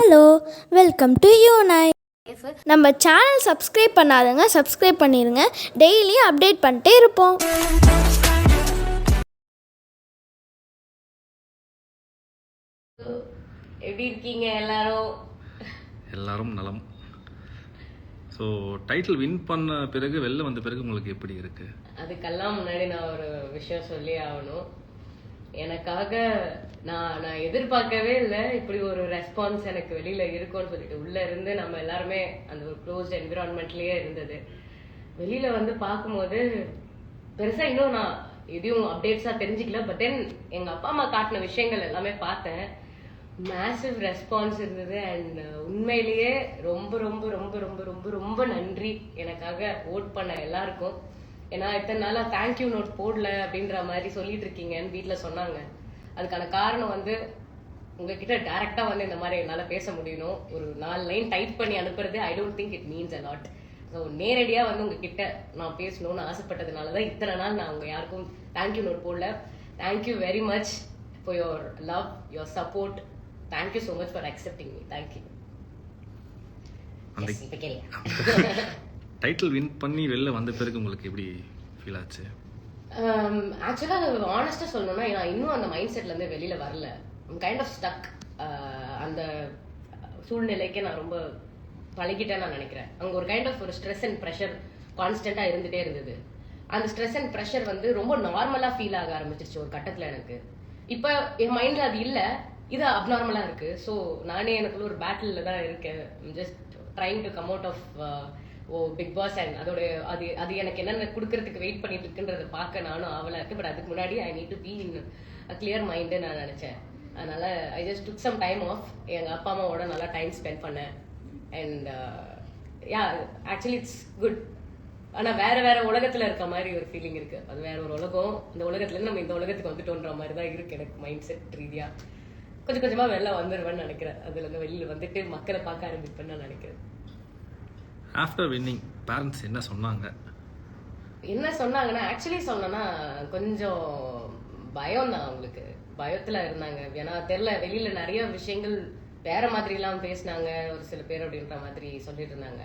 Hello welcome to you நை. நம்ம channel subscribe பண்ணாதவங்க சப்ஸ்கிரைப் பண்ணிடுங்க டெய்லியும் அப்டேட் பண்ணிட்டே இருப்போம். எப்படி இருக்கீங்க எல்லாரும்? எல்லாரும் நலம். ஸோ டைட்டில் வின் பண்ண பிறகு வெளில வந்த பிறகு உங்களுக்கு எப்படி இருக்கு? அதுக்கெல்லாம் முன்னாடி நான் ஒரு விஷயம் சொல்லி ஆகணும். எனக்காக நான் நான் எதிர்பார்க்கவே இல்லை. இப்படி ஒரு ரெஸ்பான்ஸ் எனக்கு வெளியில இருக்கும்னு சொல்லிட்டு உள்ள இருந்து நம்ம எல்லாருமே அந்த ஒரு க்ளோஸ்ட் என்விரான்மெண்ட்லயே இருந்தது. வெளியில வந்து பார்க்கும்போது பெருசா இன்னும் நான் எதையும் அப்டேட்ஸா தெரிஞ்சுக்கல. பட் தென் எங்க அப்பா அம்மா காட்டின விஷயங்கள் எல்லாமே பார்த்தேன். மேசிவ் ரெஸ்பான்ஸ் இருந்தது. அண்ட் uh, உண்மையிலேயே ரொம்ப ரொம்ப ரொம்ப ரொம்ப ரொம்ப ரொம்ப நன்றி எனக்காக ஓட் பண்ண எல்லாருக்கும். ஏன்னா இத்தனை நாளா தேங்க்யூ நோட் போடல அப்படின்ற மாதிரி சொல்லிட்டு இருக்கீங்கன்னு வீட்ல சொன்னாங்க. அதுக்கான காரணம் வந்து உங்ககிட்ட டைரக்டா வந்து இந்த மாதிரி என்னால பேச முடியணும். ஒரு நாலு லைன் டைப் பண்ணி அனுப்புறது I don't think it means a lot so நேரடியா வந்து உங்ககிட்ட நான் பேசணும்னு ஆசைப்பட்டதுனால தான் இத்தனை நாள் நான் உங்க யாருக்கும் தேங்க்யூ நோட் போடல. Thank you very much for your love your support thank you so much for accepting me thank you title win பண்ணி வெளில வந்த பிறகு உங்களுக்கு எப்படி ஃபீல் ஆச்சு? Um, ஆக்சுவலாக ஆனஸ்டாக சொல்லணும்னா நான் இன்னும் அந்த மைண்ட் செட்லேருந்து வெளியில் வரல. கைண்ட் ஆஃப் ஸ்டக் அந்த சூழ்நிலைக்கே நான் ரொம்ப பழகிட்டேன்னு நான் நினைக்கிறேன். அங்கே ஒரு கைண்ட் ஆஃப் ஒரு ஸ்ட்ரெஸ் அண்ட் ப்ரெஷர் கான்ஸ்டண்ட்டாக இருந்துகிட்டே இருந்தது. அந்த ஸ்ட்ரெஸ் அண்ட் ப்ரெஷர் வந்து ரொம்ப நார்மலாக ஃபீல் ஆக ஆரம்பிச்சிருச்சு ஒரு கட்டத்தில் எனக்கு. இப்போ என் மைண்டில் அது இல்லை. இது அப்நார்மலாக இருக்குது ஸோ நானே எனக்குள்ள ஒரு பேட்டிலில் தான் இருக்கேன். Just trying to come out of O Bigg Boss and அதோட அது அது எனக்கு என்னென்ன கொடுக்கறதுக்கு வெயிட் பண்ணிட்டு இருக்குன்றத பார்க்க நானும் ஆவலாக இருக்கு. பட் அதுக்கு முன்னாடி I need to be in clear mind நான் நினைச்சேன். அதனால I just took some time off எங்கள் அப்பா அம்மாவோட நல்லா டைம் ஸ்பெண்ட் பண்ணேன். And yeah actually it's good ஆனால் வேற வேற உலகத்தில் இருக்க மாதிரி ஒரு ஃபீலிங் இருக்கு. அது வேற ஒரு உலகம். இந்த உலகத்துலேருந்து நம்ம இந்த உலகத்துக்கு வந்துட்டோன்ற மாதிரி தான் இருக்கு எனக்கு மைண்ட் செட் ரீதியாக கொஞ்சம் கொஞ்சமாக வெளில வந்துடுவேன்னு நினைக்கிறேன். அதுலேருந்து வெளியில் வந்துட்டு மக்களை பார்க்க ஆரம்பிப்பேன்னு நான் நினைக்கிறேன். ஆஃப்டர் வின்னிங் பேரண்ட்ஸ் என்ன சொன்னாங்க? என்ன சொன்னாங்கன்னா ஆக்சுவலி சொன்னேன்னா கொஞ்சம் பயம் தான் அவங்களுக்கு. பயத்துல இருந்தாங்க. ஏன்னா தெரியல வெளியில நிறைய விஷயங்கள் வேற மாதிரி எல்லாம் பேசினாங்க. ஒரு சில பேர் அப்படின்ற மாதிரி சொல்லிட்டு இருந்தாங்க.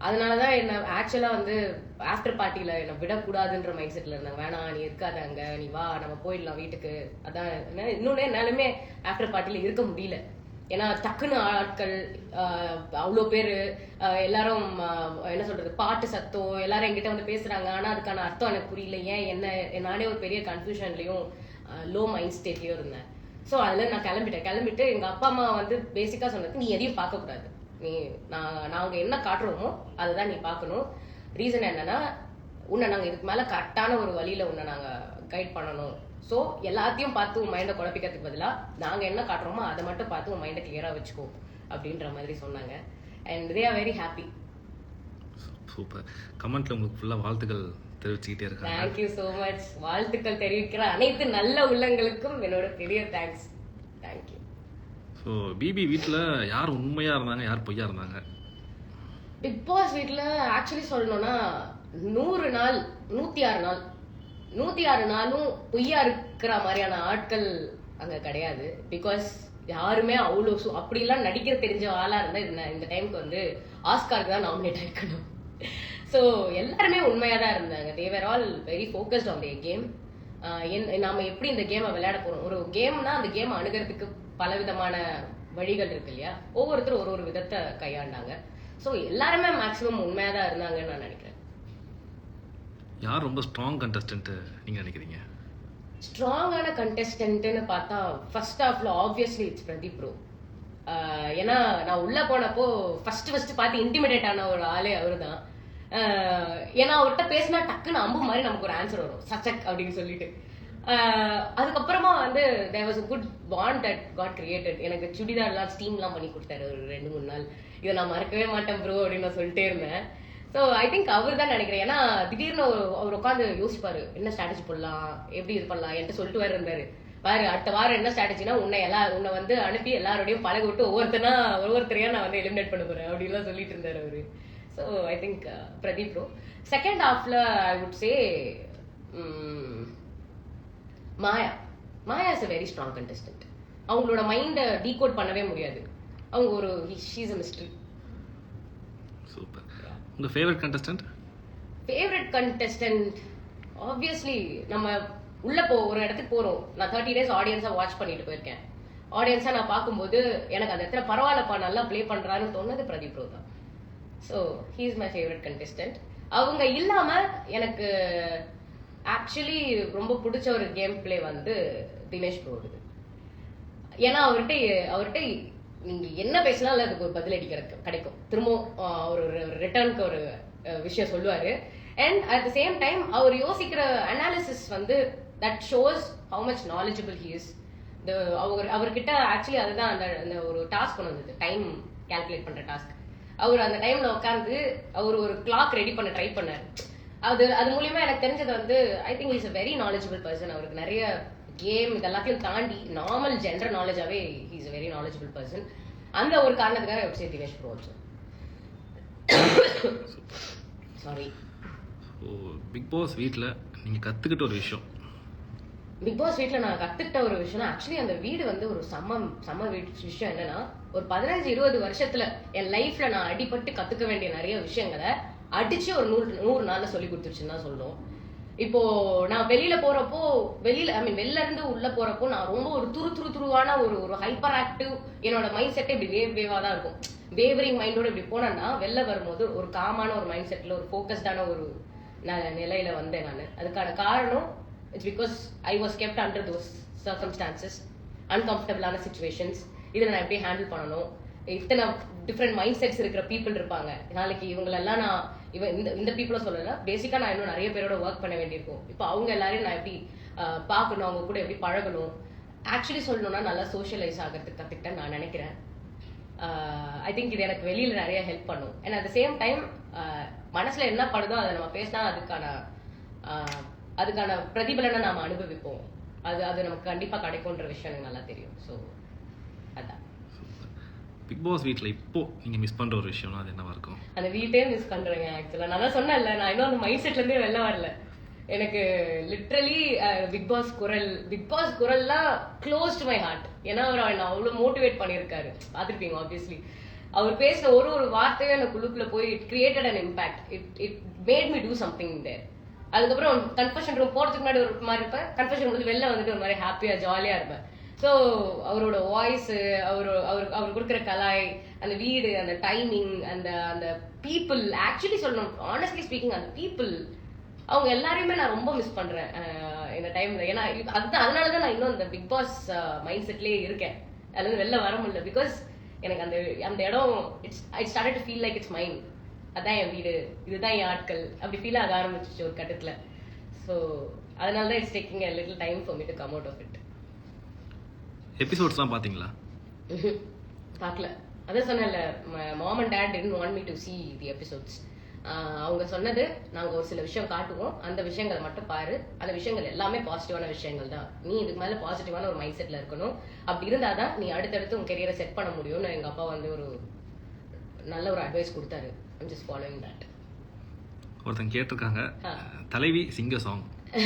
அதனாலதான் என்ன ஆக்சுவலா வந்து ஆஃப்டர் பார்ட்டியில என்ன விடக்கூடாதுன்ற மைண்ட் செட்ல இருந்தாங்க. வேணாம் நீ இருக்காத அங்க நீ வா நம்ம போயிடலாம் வீட்டுக்கு. அதான் இன்னொன்னு என்னாலுமே ஆஃப்டர் பார்ட்டியில இருக்க முடியல. ஏன்னா டக்குன்னு ஆட்கள் அவ்வளோ பேர் எல்லாரும் என்ன சொல்றது பாட்டு சத்தம் எல்லாரும் என்கிட்ட வந்து பேசுறாங்க. ஆனா அதுக்கான அர்த்தம் எனக்கு புரியல. ஏன் என்ன நானே ஒரு பெரிய கன்ஃபியூஷன்லயும் லோ மைண்ட் ஸ்டேட்லயும் இருந்தேன். ஸோ அதுல நான் கிளம்பிட்டேன். கிளம்பிட்டு எங்க அப்பா அம்மா வந்து பேசிக்கா சொன்னது நீ எதையும் பார்க்க கூடாது நீ நான் நாங்க என்ன காட்டுறோமோ அதை தான் நீ பார்க்கணும். ரீசன் என்னன்னா உன்னை நாங்க இதுக்கு மேல கரெக்டான ஒரு வழியில உன்னை நாங்க கைட் பண்ணணும். ஸோ எல்லாத்தையும் பார்த்து உன் மைண்டை குழப்பிக்கிறதுக்கு பதிலா நாங்க என்ன காட்டுறோமோ அதை மட்டும் பார்த்து உன் மைண்டை கிளியரா வச்சுக்கோ அப்படின்ற மாதிரி சொன்னாங்க. And they are very happy super கமெண்ட்ல உங்களுக்கு ஃபுல்லாக வாழ்த்துக்கள் தெரிவிச்சுக்கிட்டே இருக்காங்க. தேங்க்யூ ஸோ மச் வாழ்த்துக்கள் தெரிவிக்கிற அனைத்து நல்ல உள்ளங்களுக்கும் என்னோட பெரிய தேங்க்ஸ் தேங்க்யூ ஸோ பிபி வீட்டில் யார் உண்மையாக இருந்தாங்க யார் பொய்யா இருந்தாங்க? பிக் பாஸ் வீட்ல ஆக்சுவலி சொல்லணும்னா நூறு நாள் நூத்தி ஆறு நாள். நூத்தி ஆறு நாளும் பொய்யா இருக்கிற மாதிரியான ஆட்கள் அங்க கிடையாது. பிகாஸ் யாருமே அவ்வளோ சு அப்படிலாம் நடிக்கிற தெரிஞ்ச ஆளா இருந்தா இந்த இந்த டைம்க்கு வந்து ஆஸ்காருக்கு தான் நாமினேட் ஆயிருக்கணும். ஸோ எல்லாருமே உண்மையா தான் இருந்தாங்க. They were all very focused on the game நாம எப்படி இந்த கேமை விளையாட போறோம்? ஒரு கேம்னா அந்த கேம் அணுகிறதுக்கு பலவிதமான வழிகள் இருக்கு இல்லையா? ஒவ்வொருத்தரும் ஒரு ஒரு விதத்தை கையாண்டாங்க. ஸோ எல்லாருமே மேக்ஸிமம் உண்மையா தான் இருந்தாங்கன்னு நான் நினைக்கிறேன். யார் ரொம்ப ஸ்ட்ராங் கண்டஸ்டன்ட் நீங்கள் நினைக்கிறீங்க? ஸ்ட்ராங்கான கண்டெஸ்டன்ட்னு பார்த்தா ஃபர்ஸ்ட் ஆஃப்ல ஆப்வியஸ்லி இட்ஸ் பிரதீப் ப்ரோ ஏன்னா நான் உள்ள போனப்போ ஃபர்ஸ்ட் ஃபர்ஸ்ட் பார்த்து இன்டிமிடேட் ஆன ஒரு ஆளே அவர் தான் ஏன்னா அவர்கிட்ட பேசினா டக்குன்னு அம்பு மாதிரி நமக்கு ஒரு ஆன்சர் வரும். சச்சக் அப்படின்னு சொல்லிட்டு. அதுக்கப்புறமா வந்து there was a good bond that got created எனக்கு சுடிதார்லாம் ஸ்டீம்லாம் பண்ணி கொடுத்தாரு ஒரு ரெண்டு மூணு நாள். இதை நான் மறக்கவே மாட்டேன் ப்ரோ அப்படின்னு நான் சொல்லிட்டே இருந்தேன். ஸோ ஐ திங்க் அவர் தான் நினைக்கிறேன். ஏன்னா திடீர்னு ஒரு- அவர் உட்காந்து யோசிப்பாரு. என்ன ஸ்ட்ராட்டஜி போடலாம்? எப்படி இது பண்ணலாம்? என்கிட்ட சொல்லிட்டு வேற இருந்தாரு. பாரு அடுத்த வாரம் என்ன ஸ்ட்ராட்டஜினா உன்னை எல்லா உன்னை வந்து அனுப்பி எல்லாரோடையும் பழக விட்டு ஒவ்வொருத்தனா ஒவ்வொருத்தரையா நான் வந்து எலிமினேட் பண்ண போறேன். அப்படின்லாம் சொல்லிட்டு இருந்தாரு அவரு. So I think Pradeep bro second ஹாஃப்ல I would say Maya. Maya is a very strong contestant அவங்களோட மைண்டை டீகோட் பண்ணவே முடியாது. அவங்க ஒரு ஷீஸ் அ மிஸ்ட்ரி சூப்பர் உங்கள் favourite contestant favourite contestant obviously நம்ம உள்ள போ ஒரு இடத்துக்கு போறோம். நான் தேர்ட்டி டேஸ் ஆடியன்ஸா வாட்ச் பண்ணிட்டு போயிருக்கேன். ஆடியன்ஸா நான் பார்க்கும்போது எனக்கு அந்த இடத்துல பரவாயில்லப்பா நல்லா ப்ளே பண்றாருன்னு தோணுது பிரதீப் ரோ தான். So he is my favourite contestant அவங்க இல்லாம எனக்கு ஆக்சுவலி ரொம்ப பிடிச்ச ஒரு கேம் பிளே வந்து தினேஷ் ப்ரோடுது ஏன்னா அவர்கிட்ட அவர்கிட்ட நீங்கள் என்ன பேசினாலும் அதுக்கு ஒரு பதிலடி கிடைக்கும் கிடைக்கும். திரும்பவும் அவர் ஒரு ரிட்டர்னுக்கு ஒரு விஷயம் சொல்லுவார். And at the same time அவர் யோசிக்கிற அனாலிசிஸ் வந்து that shows how much knowledgeable he is அவர் அவர்கிட்ட ஆக்சுவலி அதுதான் அந்த அந்த ஒரு டாஸ்க் ஒன்று வந்தது. டைம் கால்குலேட் பண்ணுற டாஸ்க் அவர் அந்த டைமில் உட்காந்து அவர் ஒரு கிளாக் ரெடி பண்ண ட்ரை பண்ணாரு. அது அது மூலியமா எனக்கு தெரிஞ்சது வந்து I think is a very knowledgeable person அவருக்கு நிறைய கேம் இதெல்லாத்தையும் தாண்டி நார்மல் ஜென்ரல் நாலேஜாவே இஸ் வெரி knowledgeable பர்சன் அந்த ஒரு காரணத்துக்காக would say Dinesh bro also sorry Bigg Boss வீட்டில் நீங்கள் கற்றுக்கிட்ட ஒரு விஷயம். பிக் பாஸ் வீட்ல நான் கத்துக்கிட்ட ஒரு விஷயம் ஆக்சுவலி அந்த வீடு வந்து ஒரு செம்ம செம்ம வீடு விஷயம் என்னன்னா ஒரு பதினஞ்சு இருபது வருஷத்துல என் லைஃப்ல நான் அடிபட்டு கத்துக்க வேண்டிய நிறைய விஷயங்களை அடிச்சு ஒரு நூறு நூறு நாள்ல சொல்லி கொடுத்துருச்சுன்னு தான் சொல்றோம். இப்போ நான் வெளியில போறப்போ வெளியில ஐ மீன் வெளில இருந்து உள்ள போறப்போ நான் ரொம்ப ஒரு துரு துரு துருவான ஒரு ஒரு ஹைப்பர் ஆக்டிவ் என்னோட மைண்ட் செட்டே இப்படி வேவ் வேவா தான் இருக்கும். வேவரிங் மைண்டோட இப்படி போனேன்னா வெளில வரும்போது ஒரு காமான ஒரு மைண்ட் செட்ல ஒரு ஃபோக்கஸ்டான ஒரு ந- நிலையில வந்தேன் நான். அதுக்கான காரணம் it's because I was kept under those circumstances அன்கம்ஃபர்டபுளான situations இதை நான் எப்படி ஹேண்டில் பண்ணணும்? இத்தனை டிஃப்ரெண்ட் மைண்ட் செட்ஸ் இருக்கிற பீப்புள் இருப்பாங்க. நாளைக்கு இவங்களெல்லாம் நான் இவன் இந்த இந்த பீப்புளை சொல்லல பேசிக்காக நான் இன்னும் நிறைய பேரோட ஒர்க் பண்ண வேண்டியிருக்கும். இப்போ அவங்க எல்லாரையும் நான் எப்படி பார்க்கணும் அவங்க கூட எப்படி பழகணும்? ஆக்சுவலி சொல்லணும்னா நல்லா சோஷியலைஸ் ஆகிறதுக்கு கற்றுக்கிட்டேன் நான் நினைக்கிறேன். ஐ திங்க் இது எனக்கு வெளியில் நிறைய ஹெல்ப் பண்ணும். And at the same time மனசில் என்ன படுதோ அதை நம்ம பேசினா அதுக்கான அதுக்கான பிரதிபலனை நாம் அனுபவிப்போம். அது அது நமக்கு கண்டிப்பாக கிடைக்கும்ன்ற விஷயம் எனக்கு நல்லா தெரியும். ஸோ அதான். பிக் பாஸ் வீட்டில் இப்போ நீங்கள் மிஸ் பண்ணுற ஒரு விஷயம்னா அது என்னவா இருக்கும்? அந்த வீட்டே மிஸ் பண்ணுறேங்க ஆக்சுவலா நான் தான் சொன்னேன்ல நான் இன்னும் அந்த மைண்ட் செட்லேருந்தே வெளில வரல. எனக்கு லிட்ரலி பிக் பாஸ் குரல் பிக் பாஸ் குரல்லாம் க்ளோஸ் டு மை ஹார்ட் ஏன்னா அவர் என்ன அவ்வளோ மோட்டிவேட் பண்ணியிருக்காரு. பார்த்துருப்பீங்க ஆப்வியஸ்லி அவர் பேசின ஒரு ஒரு வார்த்தையும் அந்த குழுக்குள்ள போய் it created an impact it it made me do something there அதுக்கப்புறம் கன்ஃபர்ஷன் ரூம் போகிறதுக்கு முன்னாடி ஒரு மாதிரி இருப்பேன். கன்ஃபர்ஷன் வந்து வெளில வந்துட்டு ஒரு மாதிரி ஹாப்பியா ஜாலியா இருப்பேன். ஸோ அவரோட வாய்ஸ் அவர் அவர் அவர் கொடுக்குற கலாய் அந்த வீடு அந்த டைமிங் அந்த அந்த பீப்புள் ஆக்சுவலி சொல்லணும் ஆனஸ்ட்லி ஸ்பீக்கிங் அந்த பீப்புள் அவங்க எல்லாரையுமே நான் ரொம்ப மிஸ் பண்றேன் இந்த டைம்ல ஏன்னா அதுதான் அதனால தான் நான் இன்னும் அந்த பிக் பாஸ் மைண்ட் செட்லேயே இருக்கேன். அதுலேருந்து வெளில வர முடியல. பிகாஸ் எனக்கு அந்த அந்த இடம் it's I start to feel like it's mind அதான் என் வீடு. இதுதான் என் ஆட்கள். அப்படி ஃபீல் ஆக ஆரம்பிச்சிச்சு ஒரு கட்டத்தில். ஸோ அதனால தான் it's taking a little time for me to come out of it எபிசோட்ஸ்லாம் பார்த்தீங்களா பார்க்கல அதான் சொன்னேன்ல mom and dad didn't want me to see the episodes அவங்க சொன்னது நாங்க ஒரு சில விஷயம் காட்டுவோம். அந்த விஷயங்கள் மட்டும் பாரு. அந்த விஷயங்கள் எல்லாமே பாசிட்டிவான விஷயங்கள் தான். நீ இதுக்கு மேல பாசிட்டிவான ஒரு மைண்ட் செட்ல இருக்கணும். அப்படி இருந்தாதான் நீ அடுத்தடுத்து உன் கெரியரை செட் பண்ண முடியும்னு எங்க அப்பா வந்து ஒரு நல்ல ஒரு அட்வைஸ் கொடுத்தாரு. I'm just following that. ஒருத்தன் கேட்டிருக்காங்க. தலைவி சிங்க சாங்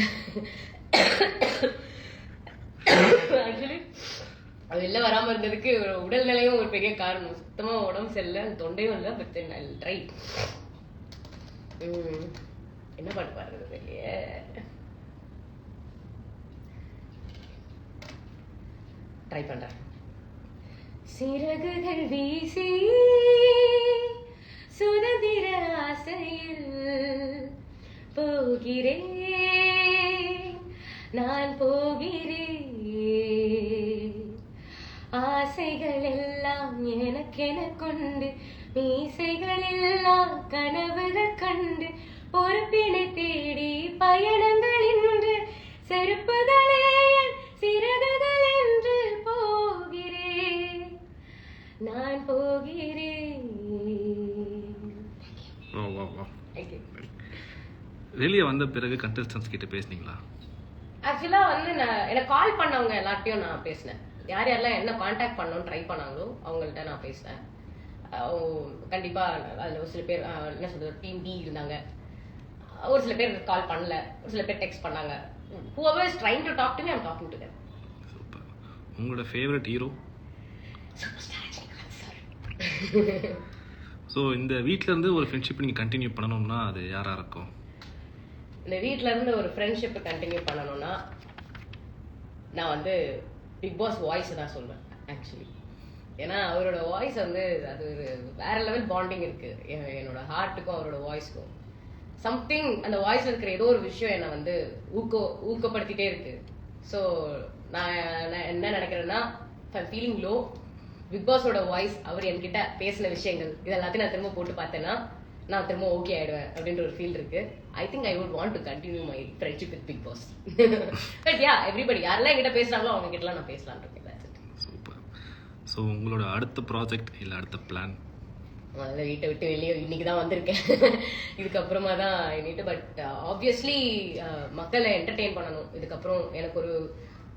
வெளில வராம இருந்ததுக்கு உடல் உடல்நிலையும் ஒரு பெரிய காரணம். சுத்தமா உடம்பு சரியில்லை தொண்டையும் இல்லை பட் ட்ரை என்ன பாட்டு பாடுறது வெளியே? ட்ரை பண்றேன். சிறகுகள் வீசி சுதந்திர ஆசையில் போகிறேன். நான் போகிறேன். ஆசைகள் எல்லாம் எனக்கென கொண்டு மீசைகள் எல்லாம் கனவுகள் கண்டு பொறுப்பினை தேடி பயணங்கள் இன்று செருப்புகளே சிறகுகள் என்று போகிறேன். நான் போகிறேன். வெளியே வந்த பிறகு கண்டஸ்டன்ஸ் கிட்ட பேசுனீங்களா? ஆக்சுவலா வந்து நான் எனக்கு கால் பண்ணவங்க எல்லார்ட்டையும் நான் பேசினேன். யார் யாரெல்லாம் என்ன காண்டாக்ட் பண்ணணும்னு ட்ரை பண்ணாங்களோ அவங்கள்ட்ட நான் பேசினேன் அஹ் கண்டிப்பா அதுல ஒரு சில பேர் என்ன சொல்றது டீம் பி இருந்தாங்க. ஒரு சில பேர் கால் பண்ணல. ஒரு சில பேர் டெக்ஸ்ட் பண்ணாங்க. Trying to talk to me i'm talking to them. Super உங்களோட ஃபேவரட் ஹீரோ ஸோ இந்த வீட்ல இருந்து ஒரு ஃப்ரெண்ட்ஷிப் நீங்கள் கண்டினியூ பண்ணணும்னா அது யாராக இருக்கும்? இந்த வீட்ல இருந்து ஒரு ஃப்ரெண்ட்ஷிப் கண்டினியூ பண்ணணும்னா நான் வந்து பிக் பாஸ் வாய்ஸ் தான் சொல்வேன் ஆக்சுவலி ஏன்னா அவரோட வாய்ஸ் வந்து அது ஒரு வேற லெவல் பாண்டிங் இருக்கு. என்னோட ஹார்ட்டுக்கும் அவரோட வாய்ஸ்க்கும் சம்திங் அந்த வாய்ஸ்ல இருக்கிற ஏதோ ஒரு விஷயம் என்னை வந்து ஊக்க ஊக்கப்படுத்திட்டே இருக்கு. ஸோ நான் நான் என்ன நினைக்கிறேன்னா ஃபீலிங் லோ பிக் பாஸோட வாய்ஸ் அவர் என்கிட்ட பேசின விஷயங்கள் இது எல்லாத்தையும் நான் திரும்ப போட்டு பார்த்தேன்னா நான் திரும்ப ஓகே ஆயிடுவேன் அப்படின்ற ஒரு ஃபீல் இருக்கு. I think I would want to continue my friendship with Bigg Boss but yeah everybody யாரெல்லாம் என்கிட்ட பேசுறாங்களோ அவங்க கிட்டலாம் நான் பேசலாம்னு இருக்கேன். சூப்பர் ஸோ உங்களோட அடுத்த ப்ராஜெக்ட் இல்லை அடுத்த பிளான் முதல்ல வீட்டை விட்டு வெளியே இன்னைக்கு தான் வந்திருக்கேன். இதுக்கப்புறமா தான் நீட்டு பட் ஆப்வியஸ்லி மக்களை என்டர்டெயின் பண்ணணும். இதுக்கப்புறம் எனக்கு ஒரு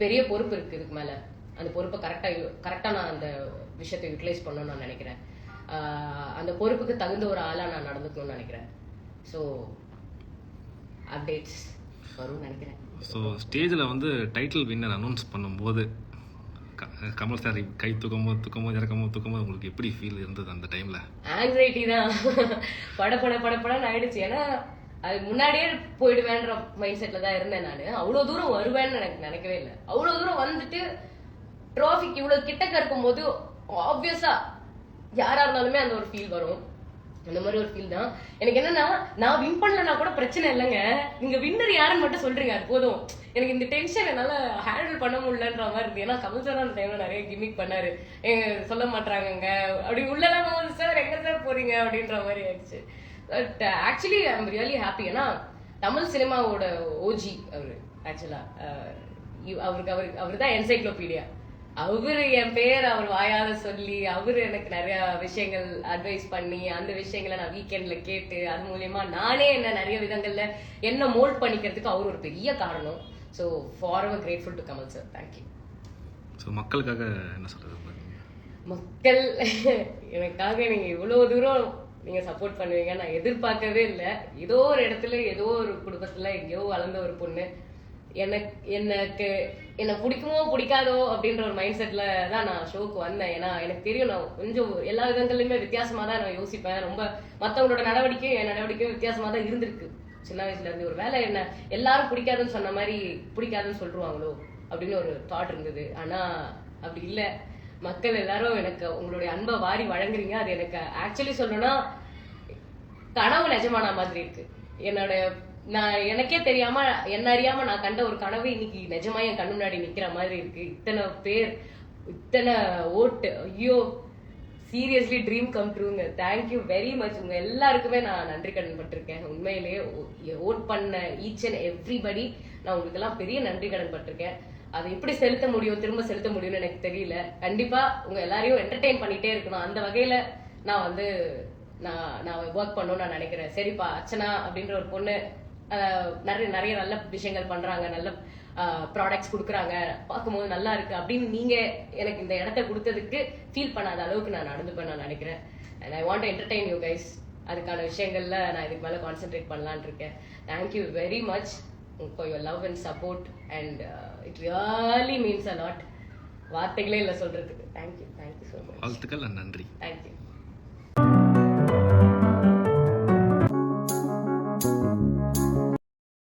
பெரிய பொறுப்பு இருக்கு இதுக்கு மேல. அந்த பொறுப்பை கரெக்டாக கரெக்டாக நான் அந்த விஷயத்தை யூட்டிலைஸ் பண்ணணும்னு நான் நினைக்கிறேன். அந்த பொறுப்புக்கு தகுந்த ஒரு ஆளா நான் நடந்துக்கணும்னு நினைக்கிறேன். ஸோ அப்டேட்ஸ் வரும்னு நினைக்கிறேன். ஸோ ஸ்டேஜில் வந்து டைட்டில் வின்னர் அனௌன்ஸ் பண்ணும்போது கமல் சார் கை தூக்கமோ தூக்கமோ இறக்கமோ தூக்கமோ உங்களுக்கு எப்படி ஃபீல் இருந்தது அந்த டைமில் ஆங்ஸைட்டி தான். பட பட பட படன்னு ஆயிடுச்சு. ஏன்னா அது முன்னாடியே போயிடுவேன்ற மைண்ட் செட்ல தான் இருந்தேன் நான். அவ்வளோ தூரம் வருவேன்னு எனக்கு நினைக்கவே இல்லை. அவ்வளோ தூரம் வந்துட்டு ட்ராஃபிக் இவ்வளோ கிட்டக்க இருக்கும்போது ஆப்வியஸா யாரா இருந்தாலுமே அந்த ஒரு ஃபீல் வரும். அந்த மாதிரி ஒரு ஃபீல் தான். எனக்கு என்னன்னா நான் வின் பண்ணலனா கூட பிரச்சனை இல்லைங்க. நீங்க வின்னர் யாருன்னு மட்டும் சொல்றீங்க அது போதும். எனக்கு இந்த டென்ஷன் என்னால ஹேண்டில் பண்ண முடியலன்ற மாதிரி இருக்கு ஏன்னா கமல் சார் அந்த டைம்ல நிறைய கிமிக் பண்ணாரு. எங்க சொல்ல மாட்டாங்க அப்படி உள்ளலாம் போது சார் எங்க சார் போறீங்க? அப்படின்ற மாதிரி ஆயிடுச்சு. But actually I am really happy ஏன்னா தமிழ் சினிமாவோட ஓஜி அவரு ஆக்சுவலா அவருக்கு அவருக்கு அவர் தான் என்சைக்ளோபீடியா அவரு என் பேர் அவர் வாயால சொல்லி அவரு எனக்கு நிறைய விஷயங்கள் அட்வைஸ் பண்ணி அந்த விஷயங்களை நான் வீக்கெண்ட்ல கேட்டு அது மூலியமா நானே என்ன நிறைய விதங்கள்ல என்ன மோல்ட் பண்ணிக்கிறதுக்கு அவர் ஒரு பெரிய காரணம். So for ever grateful to Kamal sir thank you so மக்களுக்காக என்ன சொல்கிறது மக்கள் எனக்காக நீங்க இவ்வளவு தூரம் நீங்க சப்போர்ட் பண்ணுவீங்க நான் எதிர்பார்க்கவே இல்லை. ஏதோ ஒரு இடத்துல ஏதோ ஒரு குடும்பத்துல எங்கேயோ வளர்ந்த ஒரு பொண்ணு. எனக்கு எனக்கு என்ன பிடிக்குமோ பிடிக்காதோ அப்படின்ற ஒரு மைண்ட் செட்ல தான் நான் ஷோக்கு வந்தேன். ஏன்னா எனக்கு தெரியும் நான் கொஞ்சம் எல்லா விதங்கள்லயுமே வித்தியாசமா தான் நான் யோசிப்பேன். ரொம்ப மத்தவங்களோட நடவடிக்கையும் என் நடவடிக்கையும் வித்தியாசமா தான் இருந்திருக்கு. சின்ன வயசுல இருந்து ஒரு வேலை என்ன எல்லாரும் பிடிக்காதுன்னு சொன்ன மாதிரி பிடிக்காதுன்னு சொல்லுவாங்களோ அப்படின்னு ஒரு தாட் இருந்தது. ஆனா அப்படி இல்ல. மக்கள் எல்லாரும் எனக்கு உங்களுடைய அன்பை வாரி வழங்குறீங்க. அது எனக்கு ஆக்சுவலி சொல்லணும்னா கனவு நிஜமான மாதிரி இருக்கு. என்னோட நான் எனக்கே தெரியாம என்ன அறியாம நான் கண்ட ஒரு கனவு இன்னைக்கு நிஜமா என் கண்ணு முன்னாடி நிக்கிற மாதிரி இருக்கு. இத்தனை பேர் இத்தனை ஓட்டு. ஐயோ சீரியஸ்லி ட்ரீம் கம் ட்ரூங்க தேங்க்யூ வெரி மச் உங்க எல்லாருக்குமே நான் நன்றி கடன் பட்டிருக்கேன். உண்மையிலேயே ஓட் பண்ண ஈச் அண்ட் எவ்ரிபடி நான் உங்களுக்கு எல்லாம் பெரிய நன்றி கடன் பட்டிருக்கேன். அதை எப்படி செலுத்த முடியும் திரும்ப செலுத்த முடியும்னு எனக்கு தெரியல. கண்டிப்பா உங்க எல்லாரையும் என்டர்டெயின் பண்ணிட்டே இருக்கணும். அந்த வகையில நான் வந்து நான் நான் ஒர்க் பண்ணணும்னு நான் நினைக்கிறேன். சரிப்பா அர்ச்சனா அப்படின்ற ஒரு பொண்ணு நிறைய நிறைய நல்ல விஷயங்கள் பண்றாங்க நல்ல ப்ராடக்ட்ஸ் கொடுக்குறாங்க. பார்க்கும்போது நல்லா இருக்கு அப்படின்னு நீங்க எனக்கு இந்த இடத்த கொடுத்ததுக்கு ஃபீல் பண்ணாத அளவுக்கு நான் நடந்துப்பேன் நான் நினைக்கிறேன். And I want entertain you guys அதுக்கான விஷயங்கள்ல நான் இதுக்கு மேல கான்சென்ட்ரேட் பண்ணலாம்னு இருக்கேன். Thank you very much for your love and support and it really means a lot வார்த்தைகளே இல்லை சொல்றதுக்கு. தேங்க்யூ தேங்க்யூ ஸோ மச் வாழ்த்துக்கள் நன்றி. தேங்க்யூ